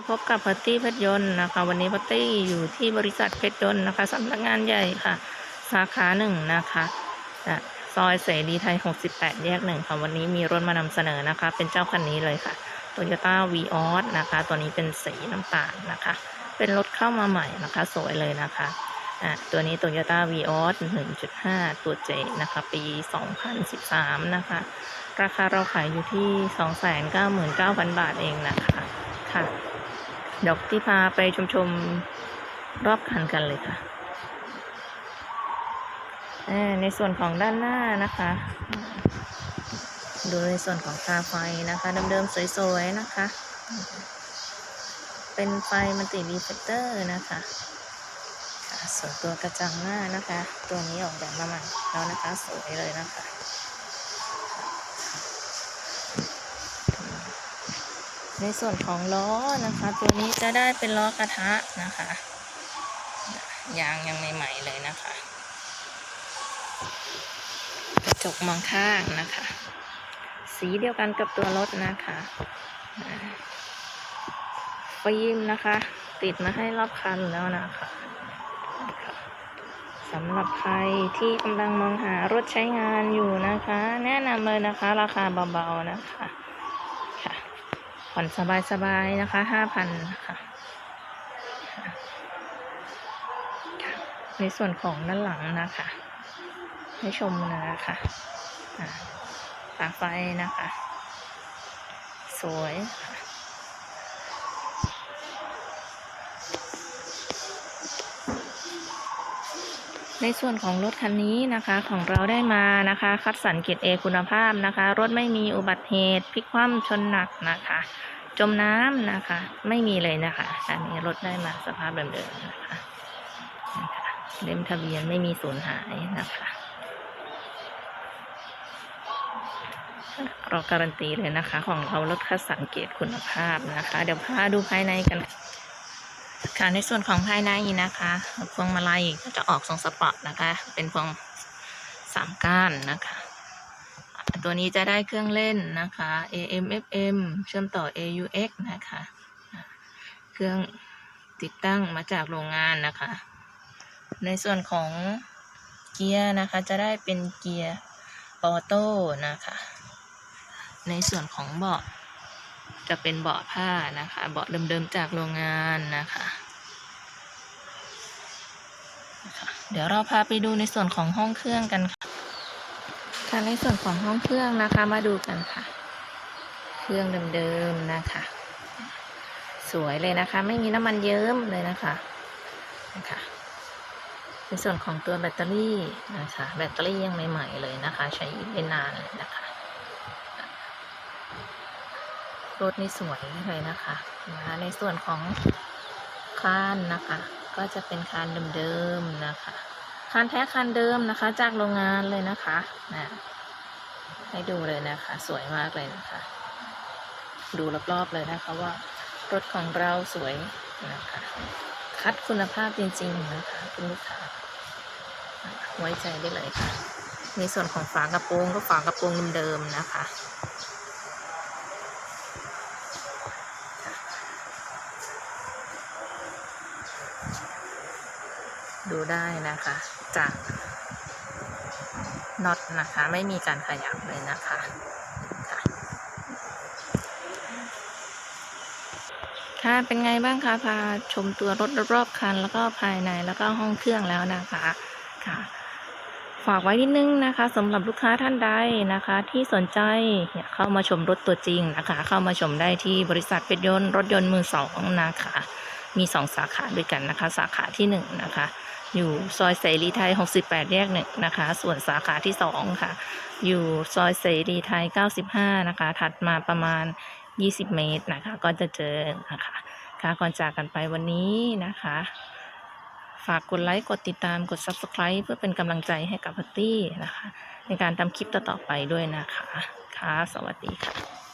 มาพบกับพัตตี้เพชรยนต์นะคะ วันนี้พัตตี้อยู่ที่บริษัทเพชรยนต์นะคะสำนักงานใหญ่ค่ะ สาขาหนึ่งนะคะอะซอยเสรีไทย 68 แยกหนึ่งค่ะ วันนี้มีรถมานำเสนอนะคะ เป็นเจ้าคันนี้เลยค่ะ Toyota v ีออสนะคะ ตัวนี้เป็นสีน้ำตาลนะคะ เป็นรถเข้ามาใหม่นะคะ สวยเลยนะคะอะตัวนี้ Toyota v ีออส1.5 ตัวเจนะคะ ปี 2013 นะคะ ราคาเราขายอยู่ที่ 299,000 บาทเองนะคะค่ะ เดี๋ยวที่พาไปชมชมรอบคันกันเลยค่ะในส่วนของด้านหน้านะคะ ดูในส่วนของตาไฟนะคะเดิมๆสวยๆนะคะ เป็นไฟมัลติรีเฟกเตอร์นะคะส่วนตัวกระจังหน้านะคะ ตัวนี้ออกแบบมาใหม่แล้วนะคะ สวยเลยนะคะ ในส่วนของล้อนะคะ ตัวนี้จะได้เป็นล้อกระทะนะคะยางยังใหม่ๆเลยนะคะกระจกมองข้างนะคะ สีเดียวกันกับตัวรถนะคะฟิล์มนะคะ ติดมาให้รอบคันแล้วนะคะสำหรับใครที่กำลังมองหารถใช้งานอยู่นะคะ แนะนำเลยนะคะ ราคาเบาๆนะคะ ผ่อนสบายๆนะคะห้าพันค่ะ ในส่วนของด้านหลังนะคะ ให้ชมนะคะตากไฟนะคะ สวยค่ะ ในส่วนของรถคันนี้นะคะของเราได้มานะคะ คัดสรรเกรดเอคุณภาพนะคะ รถไม่มีอุบัติเหตุพลิกคว่ำชนหนักนะคะ จมน้ำนะคะ ไม่มีเลยนะคะอันนี้รถได้มาสภาพเดิมๆนะคะนะคะเล่มทะเบียนไม่มีสูญหายนะคะเราการันตีเลยนะคะ ของเราลดคัดสรรเกตคุณภาพนะคะ เดี๋ยวพาดูภายในกัน ค่ะในส่วนของภายในนะคะพวงมาลัยก็จะออกทรงสปอร์ตนะคะ เป็นพวงสามก้านนะคะ ตัวนี้จะได้เครื่องเล่นนะคะ AM FM เชื่อมต่อ AUX นะคะ เครื่องติดตั้งมาจากโรงงานนะคะ ในส่วนของเกียร์นะคะจะได้เป็นเกียร์ออโต้นะคะ ในส่วนของเบาะ จะเป็นเบาะผ้านะคะเบาะเดิมๆจากโรงงานนะคะเดี๋ยวเราพาไปดูในส่วนของห้องเครื่องกันค่ะค่ะในส่วนของห้องเครื่องนะคะมาดูกันค่ะ เครื่องเดิมๆนะคะ สวยเลยนะคะ ไม่มีน้ำมันเยิ้มเลยนะคะนะคะในส่วนของตัวแบตเตอรี่นะคะ แบตเตอรี่ยังใหม่ๆเลยนะคะ ใช้ได้นานเลยนะคะ รถนี่สวยเลยนะคะนะคะในส่วนของคานนะคะ ก็จะเป็นคานเดิมๆนะคะคานแท้คานเดิมนะคะ จากโรงงานเลยนะคะนะให้ดูเลยนะคะ สวยมากเลยนะคะ ดูรอบๆเลยนะคะว่ารถของเราสวยนะคะ คัดคุณภาพจริงๆนะคะคุณลูกค้าไว้ใจได้เลยค่ะ ในส่วนของฝากระโปรงก็ฝากระโปรงเดิมๆนะคะ ดูได้นะคะ จากน็อตนะคะ ไม่มีการขยับเลยนะคะค่ะเป็นไงบ้างคะพาชมตัวรถรอบคัน แล้วก็ภายในแล้วก็ห้องเครื่องแล้วนะคะค่ะ ฝากไว้นิดนึงนะคะสำหรับลูกค้าท่านใดนะคะ ที่สนใจเข้ามาชมรถตัวจริงนะคะ เข้ามาชมได้ที่บริษัทเพชรยนต์รถยนต์มือสองนะคะ มีสองสาขาด้วยกันนะคะ สาขาที่หนึ่งนะคะอยู่ซอยเสรีไทย 68 แยกหนึ่งนะคะ ส่วนสาขาที่สองค่ะ อยู่ซอยเสรีไทย 95 นะคะ ถัดมาประมาณ 20 เมตรนะคะ ก็จะเจอนะคะค่ะก่อนจากกันไปวันนี้นะคะ ฝากกดไลค์ กดติดตาม กด Subscribe เพื่อเป็นกำลังใจให้กับพัตตี้นะคะ ในการทำคลิปต่อๆไปด้วยนะคะ ค่ะ สวัสดีค่ะ